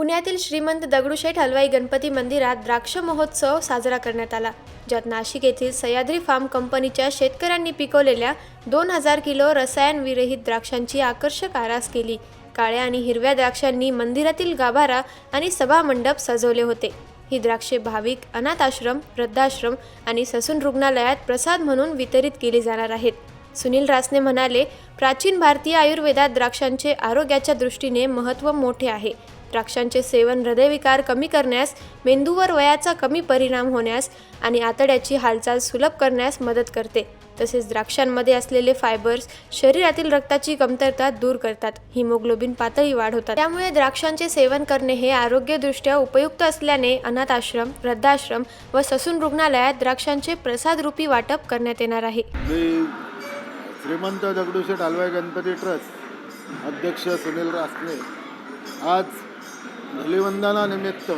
पुण्यातील श्रीमंत दगडूशेठ हलवाई गणपती मंदिरात द्राक्ष महोत्सव साजरा करण्यात आला ज्यात नाशिक येथील सह्याद्री फार्म कंपनीच्या शेतकऱ्यांनी पिकवलेल्या दोन हजार किलो रसायनविरहित द्राक्षांची आकर्षक आरास केली. काळ्या आणि हिरव्या द्राक्षांनी मंदिरातील गाभारा आणि सभामंडप सजवले होते. ही द्राक्षे भाविक अनाथ आश्रम वृद्धाश्रम आणि ससून रुग्णालयात प्रसाद म्हणून वितरित केली जाणार आहेत. सुनील रासने म्हणाले प्राचीन भारतीय आयुर्वेदात द्राक्षांचे आरोग्याच्या दृष्टीने महत्त्व मोठे आहे. द्राक्षांचे सेवन हृदयविकार कमी करण्यास मेंदूवर वयाचा कमी परिणाम होण्यास आणि आतड्याची हालचाल सुलभ करण्यास मदत करते. तसेच द्राक्षांमध्ये असलेले फायबर्स शरीरातील रक्ताची कमतरता दूर करतात. हिमोग्लोबिन पातळी वाढवतात. त्यामुळे द्राक्षांचे सेवन करणे हे आरोग्यदृष्ट्या उपयुक्त असल्याने अनाथ आश्रम वृद्धाश्रम व ससून रुग्णालयात द्राक्षांचे प्रसादरूपी वाटप करण्यात येणार आहे. श्रीमंत दगडूशेठ हलवाई गणपती ट्रस्ट अध्यक्ष सुनील रासने आज धुलिवंदनानिमित्त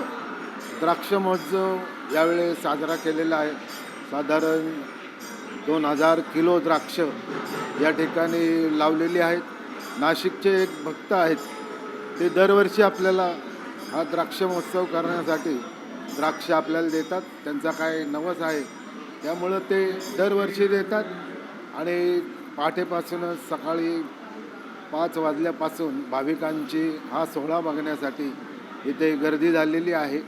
द्राक्ष महोत्सव यावेळी साजरा केलेला आहे. साधारण दोन हजार किलो द्राक्ष या ठिकाणी लावलेली आहेत. नाशिकचे एक भक्त आहेत. ते दरवर्षी आपल्याला हा द्राक्ष महोत्सव करण्यासाठी द्राक्ष आपल्याला देतात. त्यांचा काय नवस आहे. त्यामुळं ते दरवर्षी देतात आणि पहाटेपासूनच सकाळी पाच वाजल्यापासून भाविकांची हा सोहळा बघण्यासाठी इथे गर्दी झालेली आहे.